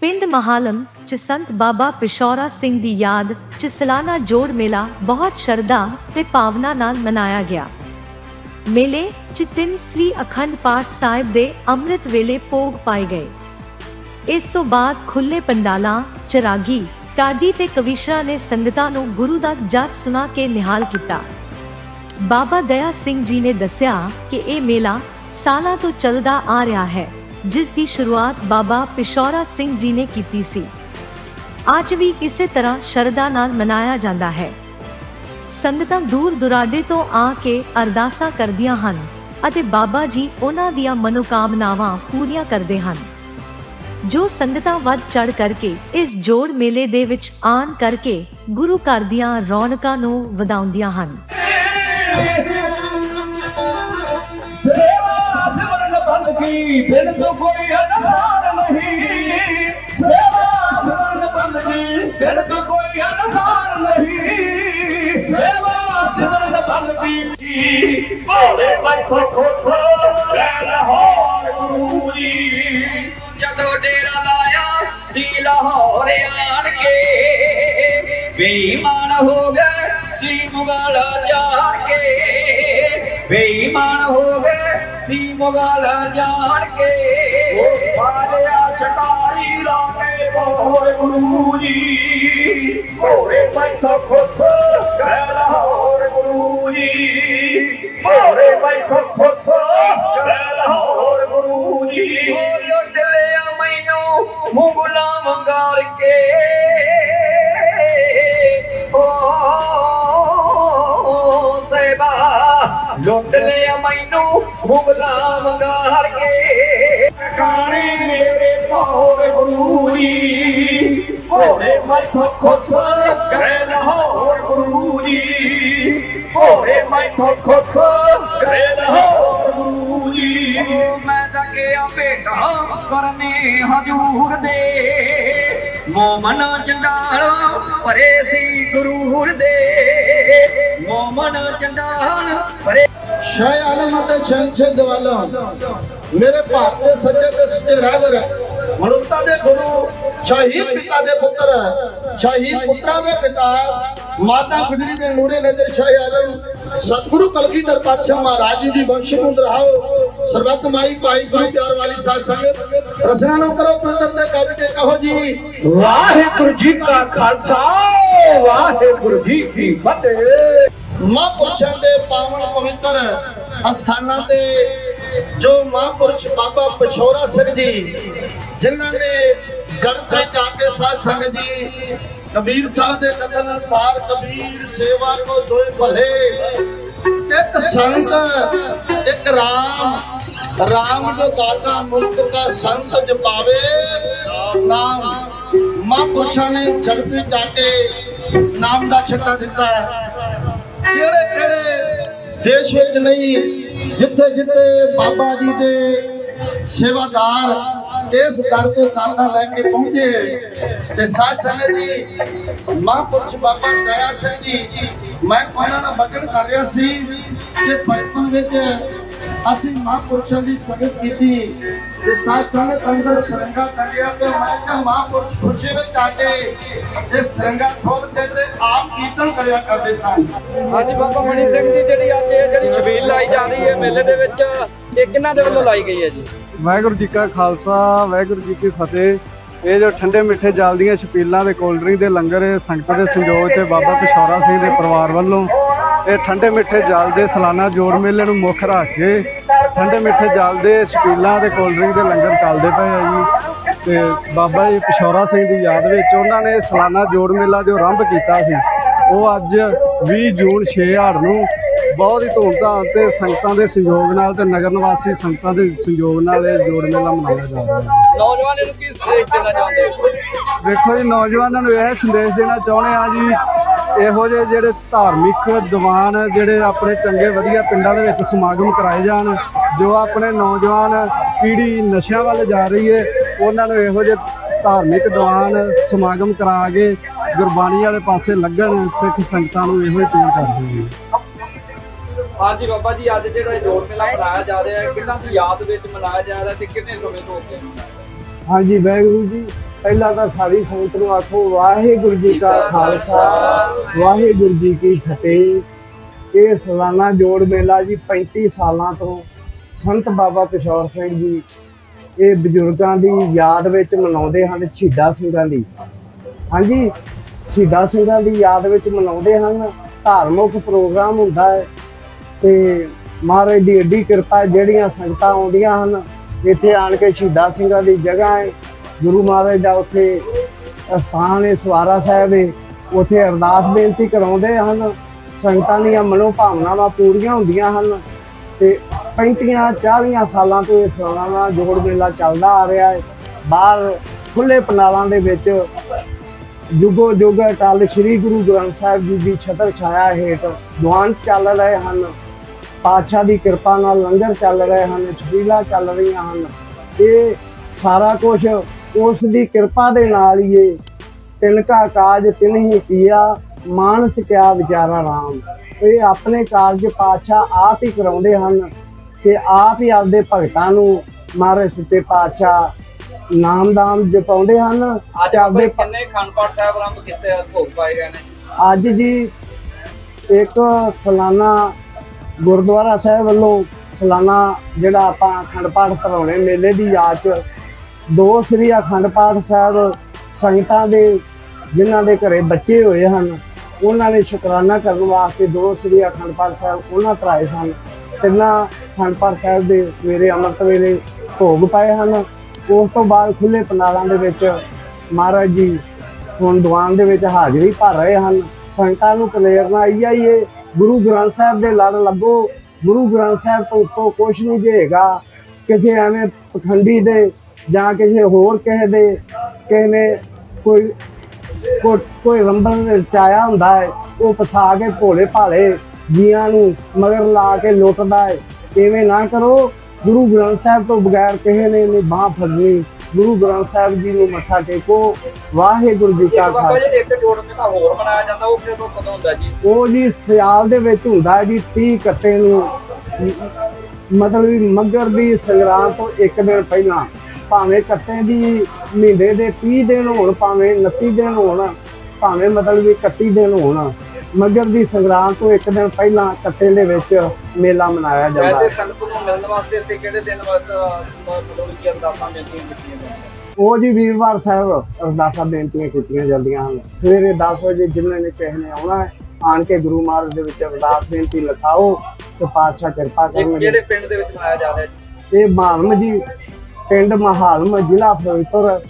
ਪਿੰਡ ਮਹਾਲਮ ਚ ਸੰਤ ਬਾਬਾ ਪਿਸ਼ੌਰਾ ਸਿੰਘ ਦੀ ਯਾਦ ਚ ਸਲਾਨਾ ਜੋੜ ਮੇਲਾ ਬਹੁਤ ਸ਼ਰਧਾ ਤੇ ਭਾਵਨਾ ਨਾਲ ਮਨਾਇਆ ਗਿਆ। ਮੇਲੇ ਚ ਤਿੰਨ ਸ੍ਰੀ ਅਖੰਡ ਪਾਠ ਸਾਹਿਬ ਦੇ ਅੰਮ੍ਰਿਤ ਵੇਲੇ ਭੋਗ ਪਾਏ ਗਏ। ਇਸ ਤੋਂ ਬਾਅਦ ਖੁੱਲੇ ਪੰਡਾਲਾਂ, ਚਰਾਗੀ, ਕਾਦੀ ਤੇ ਕਵਿਸ਼ਰਾ ਨੇ ਸੰਗਤਾਂ ਨੂੰ ਗੁਰੂ ਦਾ ਜਸ ਸੁਣਾ ਕੇ ਨਿਹਾਲ ਕੀਤਾ। ਬਾਬਾ ਦਇਆ ਸਿੰਘ ਜੀ ਨੇ ਦੱਸਿਆ ਕਿ ਇਹ ਮੇਲਾ ਸਾਲਾਂ ਤੋਂ ਚੱਲਦਾ ਆ ਰਿਹਾ ਹੈ। ਜਿਸ ਦੀ ਸ਼ੁਰੂਆਤ ਬਾਬਾ ਪਿਸ਼ੌਰਾ ਸਿੰਘ ਜੀ ਨੇ ਕੀਤੀ ਸੀ। ਅੱਜ ਵੀ ਇਸੇ ਤਰ੍ਹਾਂ ਸ਼ਰਧਾ ਨਾਲ ਮਨਾਇਆ ਜਾਂਦਾ ਹੈ। ਸੰਗਤਾਂ ਦੂਰ ਦੁਰਾਡੇ ਤੋਂ ਆ ਕੇ ਅਰਦਾਸਾਂ ਕਰਦੀਆਂ ਹਨ ਅਤੇ ਬਾਬਾ ਜੀ ਉਹਨਾਂ ਦੀਆਂ ਮਨੋਕਾਮਨਾਵਾਂ ਪੂਰੀਆਂ ਕਰਦੇ ਹਨ। ਜੋ ਸੰਗਤਾਂ ਵੱਧ ਚੜ ਕਰਕੇ ਇਸ ਜੋੜ ਮੇਲੇ ਦੇ ਵਿੱਚ ਆਣ ਕਰਕੇ ਗੁਰੂ ਘਰ ਦੀਆਂ ਰੌਣਕਾਂ ਨੂੰ ਵਧਾਉਂਦੀਆਂ ਹਨ। ਬੰਦਗੀ ਬਿਨ ਤੋਂ ਕੋਈ ਅਨਸਾਰ ਨਹੀਂ। ਸੇਵਾ ਸਿਮਰਨ ਬੰਦਗੀ ਬਿਨ ਤੋਂ ਕੋਈ ਅਨਸਾਰ ਨਹੀਂ। ਸੇਵਾ ਸਿਮਰਨ ਬੰਦਗੀ ਭੋਲੇ ਬੈਠੋ ਖੁਸ਼ ਰਹਿ ਲਾਹੌਰ ਗੁਰੂ ਜੀ ਜਦੋਂ ਡੇਰਾ ਲਾਇਆ, ਸੀ ਲਾਹੌਰ ਆਣ ਕੇ। ਬੇਈਮਾਨ ਹੋ ਗਏ, ਸੀ ਮੁਗਲ ਜਾਣ ਕੇ। ਬੇਈਮਾਨ ਹੋ ਗਏ ਸੀ ਮੁਗਲ ਜਾਣ ਕੇ। ਉਹ ਪਾਲਿਆ ਚਟਾਈ ਲਾਗੇ ਭੋਲੇ ਗੁਰੂ ਜੀ। ਭੋਲੇ ਬੈਠੋ ਖੁਸ਼ ਰਹਿ ਲਾਹੌਰ ਗੁਰੂ ਜੀ। ਭੋਲੇ ਬੈਠੋ ਖੁਸ਼ ਰਹਿ ਲਾਹੌਰ ਗੁਰੂ ਜੀ। ਉਹ ਲੁੱਟ ਲਿਆ ਮੈਨੂੰ ਮੁਗਲਾਂ ਵੰਗਾਰ ਕੇ ਮੁਗਲਾਂ ਵੰਗਾਰ ਕੇ ਕਾਣੀ ਮੇਰੇ ਭੋਲੇ ਗੁਰੂ ਜੀ ਭੋਲੇ ਬੈਠੋ ਖੁਸ਼ ਰਹਿ ਲਾਹੌਰ ਗੁਰੂ ਜੀ ਭੋਲੇ ਬੈਠੋ ਖੁਸ਼ ਰਹਿ ਲਾਹੌਰ ਗੁਰੂ ਜੀ ਓ ਮੈਂ ਗਿਆ ਭੇਟਾਂ ਕਰਨੇ ਹਜੂਰ ਦੇ। ਮੋਮਨ ਜੰਡਾਲ ਭਰੇ ਸੀ ਗੁਰੂਰ ਦੇ। ਮੋਮਨ ਜੰਡਾਲ ਭਰੇ ਸ਼ਾਹ ਆਲਮ ਅਤੇ ਸ਼ਮਸ਼ਦ ਵਾਲਾ ਮੇਰੇ ਭਾਰਤ ਦੇ ਸੱਜੇ ਤੇ ਸੱਚੇ ਰਹਿਬਰ ਮਨੁੱਖਤਾ ਦੇ ਗੁਰੂ, ਸ਼ਹੀਦ ਪਿਤਾ ਦੇ ਪੁੱਤਰ ਸ਼ਹੀਦ ਪੁੱਤਰਾਂ ਦੇ ਪਿਤਾ ਮਾਤਾ ਗੁਜਰੀ ਦੇ ਨੂਰੇ ਨਜ਼ਰ ਸ਼ਾਹ ਆਲਮ। ਸਤਿਗੁਰੂ ਕਲਗੀਧਰ ਪਾਤਸ਼ਾਹ ਮਹਾਰਾਜ ਜੀ ਦੀ ਬਖਸ਼ ਨੂੰ ਦਰਹਾਓ ਸਰਬੱਤ ਮਾਈ ਭਾਈ ਗੁਰੂ ਪਿਆਰ ਵਾਲੀ ਸਾਧ ਸੰਗਤ, ਰਸਨਾ ਨੂੰ ਕਰੋ ਪਵਿੱਤਰ ਤੇ ਕਵਿ ਕੇ ਕਹੋ ਜੀ, ਵਾਹਿਗੁਰੂ ਜੀ ਕਾ ਖਾਲਸਾ, ਵਾਹਿਗੁਰੂ ਜੀ ਕੀ ਫਤਿਹ। ਮਹਾਂਪੁਰਸ਼ਾਂ ਦੇ ਪਾਵਨ ਪਵਿੱਤਰ ਅਸਥਾਨਾਂ ਤੇ ਜੋ ਮਹਾਂਪੁਰਸ਼ ਬਾਬਾ ਪਛੋਰਾ ਸਿੰਘ ਜੀ, ਜਿਨ੍ਹਾਂ ਨੇ ਜਗ ਤੇ ਜਾ ਕੇ ਸਾਧ ਸੰਗਤ ਜੀ, ਕਬੀਰ ਸਾਹਿਬ ਦੇ ਕਥਨ ਅਨੁਸਾਰ ਕਬੀਰ ਸੇਵਾ ਕੋ ਦੋਏ ਭਲੇ। ਇੱਕ ਸੰਤ, ਇੱਕ ਰਾਮ ਰਾਮ ਜੋ ਦਾਤਾ ਮੁਲਕ ਦਾ ਸੰਤ ਜਪਾਵੇ, ਨਾਮ ਮਹਾਂਪੁਰਸ਼ਾਂ ਨੇ ਜਗ ਜਾ ਕੇ ਨਾਮ ਦਾ ਛੱਟਾ ਦਿੱਤਾ। ਹੈ ਕਿਹੜੇ ਕਿਹੜੇ ਦੇਸ਼ ਵਿੱਚ ਨਹੀਂ, ਜਿੱਥੇ ਜਿੱਥੇ ਬਾਬਾ ਜੀ ਦੇ ਸੇਵਾਦਾਰ ਇਸ ਦਰ ਤੇ ਦਾਤਾ ਲੈ ਕੇ ਪਹੁੰਚੇ। ਤੇ ਸਾਧ ਸੰਗਤ ਜੀ, ਮਹਾਂਪੁਰਸ਼ ਬਾਬਾ ਦਇਆ ਸਿੰਘ ਜੀ, ਮੈਂ ਉਹਨਾਂ ਦਾ ਬਚਨ ਕਰ ਰਿਹਾ ਸੀ ਕਿ ਬਚਪਨ ਵਿੱਚ ਅਸੀਂ ਮਹਾਂਪੁਰਸ਼ਾਂ ਦੀ ਸੰਗਤ ਕੀਤੀ। ਤੇ ਸਾਧ ਸੰਗਤ ਅੰਦਰ ਸਰੰਗਾ ਕਰਿਆ ਤੇ ਮੈਂ ਕਿਹਾ ਮਹਾਂਪੁਰਸ਼ ਖੁਸ਼ੀ ਵਿੱਚ ਆ ਕੇ ਇਹ ਸਰੰਗਾ ਖੋਲ ਕੇ ਤੇ ਆਪ ਕੀਰਤਨ ਕਰਿਆ ਕਰਦੇ ਸਨ ਹਾਂਜੀ ਬਾਬਾ ਮਣੀ ਸਿੰਘ ਜੀ ਜਿਹੜੀ ਅੱਜ ਇਹ ਜਿਹੜੀ ਛਬੀਲ ਲਾਈ ਜਾ ਰਹੀ ਹੈ ਮੇਲੇ ਦੇ ਵਿੱਚ ਇਹ ਕਿਹਨਾਂ ਦੇ ਵੱਲੋਂ ਲਾਈ ਗਈ ਹੈ ਜੀ? ਵਾਹਿਗੁਰੂ ਜੀ ਕਾ ਖਾਲਸਾ ਵਾਹਿਗੁਰੂ ਜੀ ਕੀ ਫਤਿਹ। ਇਹ ਜੋ ਠੰਡੇ ਮਿੱਠੇ ਜਲ ਦੀਆਂ ਛਪੀਲਾਂ ਦੇ ਕੋਲਡ ਡਰਿੰਕ ਦੇ ਲੰਗਰ ਸੰਗਤ ਦੇ ਸੰਯੋਗ ਤੇ ਬਾਬਾ ਪਿਸ਼ੌਰਾ ਸਿੰਘ ਦੇ ਪਰਿਵਾਰ ਵੱਲੋਂ ਇਹ ਠੰਡੇ ਮਿੱਠੇ ਜਲ ਦੇ ਸਾਲਾਨਾ ਜੋੜ ਮੇਲੇ ਨੂੰ ਮੁੱਖ ਰੱਖ ਕੇ ਠੰਡੇ ਮਿੱਠੇ ਜਲ ਦੇ ਛਪੀਲਾਂ ਦੇ ਕੋਲਡ ਡਰਿੰਕ ਦੇ ਲੰਗਰ ਚੱਲਦੇ ਪਏ ਆ ਜੀ। ਤੇ ਬਾਬਾ ਜੀ ਪਿਸ਼ੌਰਾ ਸਿੰਘ ਦੀ ਯਾਦ ਵਿੱਚ ਉਹਨਾਂ ਨੇ ਸਾਲਾਨਾ ਜੋੜ ਮੇਲਾ ਜੋ ਆਰੰਭ ਕੀਤਾ ਸੀ ਉਹ ਅੱਜ 20 ਜੂਨ 6 ਹਾੜ ਨੂੰ ਬਹੁਤ ਹੀ ਧੂਮਧਾਮ ਤੇ ਸੰਗਤਾਂ ਦੇ ਸਹਿਯੋਗ ਨਾਲ ਤੇ ਨਗਰ ਨਿਵਾਸੀ ਸੰਗਤਾਂ ਦੇ ਸਹਿਯੋਗ ਨਾਲ ਇਹ ਜੋੜ ਮੇਲਾ ਮਨਾਇਆ ਜਾ ਰਿਹਾ ਹੈ। ਨੌਜਵਾਨਾਂ ਨੂੰ ਕੀ ਸੰਦੇਸ਼ ਦੇਣਾ ਚਾਹੁੰਦੇ ਹੋ? ਵੇਖੋ ਜੀ ਨੌਜਵਾਨਾਂ ਨੂੰ ਇਹ ਸੰਦੇਸ਼ ਦੇਣਾ ਚਾਹੁੰਦੇ ਆ ਜੀ ਇਹੋ ਜਿਹੇ ਜਿਹੜੇ ਧਾਰਮਿਕ ਦੀਵਾਨ ਜਿਹੜੇ ਆਪਣੇ ਚੰਗੇ ਵਧੀਆ ਪਿੰਡਾਂ ਦੇ ਵਿੱਚ ਸਮਾਗਮ ਕਰਾਏ ਜਾਣ ਜੋ ਆਪਣੇ ਨੌਜਵਾਨ ਪੀੜ੍ਹੀ ਨਸ਼ਿਆਂ ਵੱਲ ਜਾ ਰਹੀ ਹੈ ਉਹਨਾਂ ਨੂੰ ਇਹੋ ਜਿਹੇ ਧਾਰਮਿਕ ਦੀਵਾਨ ਸਮਾਗਮ ਕਰਾ ਕੇ ਗੁਰਬਾਣੀ ਵਾਲੇ ਪਾਸੇ ਲੱਗਣ ਸਿੱਖ ਸੰਗਤਾਂ ਨੂੰ ਇਹੋ ਹੀ ਅਪੀਲ ਕਰਦੇ ਹਾਂ ਹਾਂਜੀ ਬਾਬਾ ਜੀ ਅੱਜ ਜਿਹੜਾ ਇਹ ਜੋੜ ਮੇਲਾ ਮਨਾਇਆ ਜਾ ਰਿਹਾ ਹੈ ਕਿਹਨਾਂ ਦੀ ਯਾਦ ਵਿੱਚ ਮਨਾਇਆ ਜਾ ਰਿਹਾ ਤੇ ਕਿੰਨੇ ਸਮੇਂ ਤੋਂ ਹੋ ਗਿਆ ਹਾਂਜੀ ਵਾਹਿਗੁਰੂ ਜੀ ਪਹਿਲਾਂ ਤਾਂ ਸਾਰੀ ਸੰਗਤ ਨੂੰ ਆਖੋ, ਵਾਹਿਗੁਰੂ ਜੀ ਕਾ ਖਾਲਸਾ, ਵਾਹਿਗੁਰੂ ਜੀ ਕੀ ਫਤਿਹ। ਇਹ ਸਾਲਾਨਾ ਜੋੜ ਮੇਲਾ ਜੀ 35 ਸਾਲਾਂ ਤੋਂ ਸੰਤ ਬਾਬਾ ਕਿਸ਼ੋਰ ਸਿੰਘ ਜੀ, ਇਹ ਬਜ਼ੁਰਗਾਂ ਦੀ ਯਾਦ ਵਿੱਚ ਮਨਾਉਂਦੇ ਹਨ, ਸ਼ਹੀਦਾਂ ਸਿੰਘਾਂ ਦੀ। ਹਾਂਜੀ, ਸ਼ਹੀਦਾਂ ਸਿੰਘਾਂ ਦੀ ਯਾਦ ਵਿੱਚ ਮਨਾਉਂਦੇ ਹਨ, ਧਾਰਮਿਕ ਪ੍ਰੋਗਰਾਮ ਹੁੰਦਾ ਹੈ ਤੇ ਮਹਾਰਾਜ ਦੀ ਏਡੀ ਕਿਰਪਾ, ਜਿਹੜੀਆਂ ਸੰਗਤਾਂ ਆਉਂਦੀਆਂ ਹਨ, ਇੱਥੇ ਆਣ ਕੇ ਸ਼ਹੀਦਾਂ ਸਿੰਘਾਂ ਦੀ ਜਗ੍ਹਾ ਹੈ। ਗੁਰੂ ਮਹਾਰਾਜ ਦਾ ਉੱਥੇ ਸਥਾਨ ਹੈ, ਸਵਾਰਾ ਸਾਹਿਬ ਹੈ। ਉੱਥੇ ਅਰਦਾਸ ਬੇਨਤੀ ਕਰਾਉਂਦੇ ਹਨ। ਸੰਗਤਾਂ ਦੀਆਂ ਮਨੋ ਭਾਵਨਾਵਾਂ ਪੂਰੀਆਂ ਹੁੰਦੀਆਂ ਹਨ ਤੇ 35 40 ਸਾਲਾਂ ਤੋਂ ਇਹ ਦਾ ਜੋੜ ਮੇਲਾ ਚੱਲਦਾ ਆ ਰਿਹਾ ਹੈ। ਬਾਹਰ ਖੁੱਲੇ ਪੰਡਾਲਾਂ ਦੇ ਵਿੱਚ ਜੁਗੋ ਜੁਗ ਅਟਲ ਸ੍ਰੀ ਗੁਰੂ ਗ੍ਰੰਥ ਸਾਹਿਬ ਜੀ ਦੀ ਛਤਰ ਛਾਇਆ ਹੇਠ ਦੁਆਨ ਚੱਲ ਰਹੇ ਹਨ। ਪਾਤਸ਼ਾਹ ਦੀ ਕਿਰਪਾ ਨਾਲ ਲੰਗਰ ਚੱਲ ਰਹੇ ਹਨ, ਛਬੀਲਾਂ ਚੱਲ ਰਹੀਆਂ ਹਨ। ਇਹ ਸਾਰਾ ਕੁਝ ਉਸ ਦੀ ਕਿਰਪਾ ਦੇ ਨਾਲ ਹੀ ਇਹ ਤਿਨਕਾ ਕਾਜ ਤਿਨਹੀ ਕੀਆ ਮਾਨਸ ਕਿਆ ਵਿਚਾਰਾ ਰਾਮ। ਇਹ ਆਪਣੇ ਕਾਰਜ ਪਾਤਸ਼ਾਹ ਆਪ ਹੀ ਕਰਾਉਂਦੇ ਹਨ ਤੇ ਆਪ ਹੀ ਆਪਦੇ ਭਗਤਾਂ ਨੂੰ ਮਹਾਰਾਜ ਸੱਚੇ ਪਾਤਸ਼ਾਹ ਨਾਮਦਾਨ ਜਪਾਉਂਦੇ ਹਨ। ਅੱਜ ਆਪਦੇ ਕਿੰਨੇ ਖੰਡ ਪਾਠ ਸਾਹਿਬ ਆਰੰਭ ਕੀਤੇ ਭੋਗ ਪਾਏ ਗਏ ਨੇ? ਅੱਜ ਜੀ ਇੱਕ ਸਾਲਾਨਾ ਗੁਰਦੁਆਰਾ ਸਾਹਿਬ ਵੱਲੋਂ ਸਾਲਾਨਾ ਜਿਹੜਾ ਆਪਾਂ ਅਖੰਡ ਪਾਠ ਧਰਾਉਣੇ ਮੇਲੇ ਦੀ ਯਾਦ ਚ ਦੋ ਸ੍ਰੀ ਅਖੰਡ ਪਾਠ ਸਾਹਿਬ ਸੰਗਤਾਂ ਦੇ, ਜਿਨ੍ਹਾਂ ਦੇ ਘਰੇ ਬੱਚੇ ਹੋਏ ਹਨ, ਉਹਨਾਂ ਨੇ ਸ਼ੁਕਰਾਨਾ ਕਰਨ ਵਾਸਤੇ ਦੋ ਸ੍ਰੀ ਅਖੰਡ ਪਾਠ ਸਾਹਿਬ ਉਹਨਾਂ ਤਰਾਏ ਸਨ। ਤਿੰਨਾਂ ਅਖੰਡ ਪਾਠ ਸਾਹਿਬ ਦੇ ਸਵੇਰੇ ਅੰਮ੍ਰਿਤ ਵੇਲੇ ਭੋਗ ਪਾਏ ਹਨ। ਉਸ ਤੋਂ ਬਾਅਦ ਖੁੱਲੇ ਪੰਡਾਲਾਂ ਦੇ ਵਿੱਚ ਮਹਾਰਾਜ ਜੀ ਹੁਣ ਦੀਵਾਨ ਦੇ ਵਿੱਚ ਹਾਜ਼ਰੀ ਭਰ ਰਹੇ ਹਨ। ਸੰਗਤਾਂ ਨੂੰ ਪ੍ਰੇਰਨਾ ਆਈ ਆ, ਇਹ ਗੁਰੂ ਗ੍ਰੰਥ ਸਾਹਿਬ ਦੇ ਲੜ ਲੱਗੋ। ਗੁਰੂ ਗ੍ਰੰਥ ਸਾਹਿਬ ਤੋਂ ਉੱਤੋਂ ਕੁਛ ਨਹੀਂ ਜੇਗਾ ਕਿਸੇ ਐਵੇਂ ਪਖੰਡੀ ਦੇ ਜਾਂ ਕਿਸੇ ਹੋਰ ਕਿਸੇ ਦੇ ਕਿਸੇ ਨੇ ਕੋਈ ਕੋਈ ਰੰਬਨ ਰਚਾਇਆ ਹੁੰਦਾ ਹੈ ਉਹ ਫਸਾ ਕੇ ਭੋਲੇ ਭਾਲੇ ਜੀਆਂ ਨੂੰ ਮਗਰ ਲਾ ਕੇ ਲੁੱਟਦਾ ਹੈ। ਐਵੇਂ ਨਾ ਕਰੋ ਗੁਰੂ ਗ੍ਰੰਥ ਸਾਹਿਬ ਤੋਂ ਬਗੈਰ ਕਿਸੇ ਨੇ ਨਹੀਂ ਬਾਹ ਫੜਨੀ। ਗੁਰੂ ਗ੍ਰੰਥ ਸਾਹਿਬ ਜੀ ਨੂੰ ਮੱਥਾ ਟੇਕੋ। ਵਾਹਿਗੁਰੂ ਜੀ ਕਾ ਖਾਲਸਾ ਜੀ ਇੱਕ ਜੋੜ ਮੇਲਾ ਹੋਰ ਮਨਾਇਆ ਜਾਂਦਾ ਉਹ ਕਿਦੋਂ ਕਦੋਂ ਹੁੰਦਾ ਜੀ? ਉਹ ਜੀ ਸਿਆਲ ਦੇ ਵਿੱਚ ਹੁੰਦਾ ਹੈ ਜੀ 30 ਕੱਤੇ ਨੂੰ। ਮਤਲਬ ਮੱਗਰ ਦੀ ਸੰਗਰਾਂਦ ਤੋਂ ਇੱਕ ਦਿਨ ਪਹਿਲਾਂ। ਭਾਵੇਂ ਕੱਤੇ ਦੀ ਮਹੀਨੇ ਦੇ 30 ਦਿਨ ਹੋਣ ਭਾਵੇਂ 29 ਦਿਨ ਹੋਣ ਭਾਵੇਂ ਮਤਲਬ ਵੀ 31 ਦਿਨ ਹੋਣ ਮੱਗਰ ਦੀ ਸੰਗਰਾਂਦ ਤੋਂ ਇੱਕ ਦਿਨ ਪਹਿਲਾਂ ਕੱਤੇ ਦੇ ਵਿੱਚ ਮੇਲਾ ਮਨਾਇਆ ਜਾਂਦਾ ਵੈਸੇ ਹੈ ਸੰਗਤ ਨੂੰ ਮਿਲਣ ਵਾਸਤੇ ਇੱਥੇ ਕਿਹੜੇ ਦਿਨ ਵਾਸਤੇ ਮਤਲਬ ਕਿ ਅਰਦਾਸਾਂ ਬੇਨਤੀਆਂ ਕੀਤੀਆਂ ਜਾਂਦੀਆਂ ਉਹ ਜੀ ਵੀਰਵਾਰ ਸਾਹਿਬ ਅਰਦਾਸਾਂ ਬੇਨਤੀਆਂ ਕੀਤੀਆਂ ਜਾਂਦੀਆਂ ਹਨ। ਸਵੇਰੇ 10 ਵਜੇ ਜਿਨ੍ਹਾਂ ਨੇ ਕਿਸੇ ਨੇ ਆਉਣਾ ਹੈ ਆਣ ਕੇ ਗੁਰੂ ਮਹਾਰਾਜ ਦੇ ਵਿੱਚ ਅਰਦਾਸ ਬੇਨਤੀ ਲਿਖਾਓ ਤੇ ਪਾਤਸ਼ਾਹ ਕਿਰਪਾ ਕਰਨਗੇ। ਕਿਹੜੇ ਪਿੰਡ ਦੇ ਵਿੱਚ ਮਨਾਇਆ ਜਾ ਰਿਹਾ ਜੀ? ਇਹ ਮਾਲਮ ਜੀ ਪਿੰਡ ਮਹਾਲਮ ਜ਼ਿਲ੍ਹਾ ਫਿਰੋਜ਼ਪੁਰ।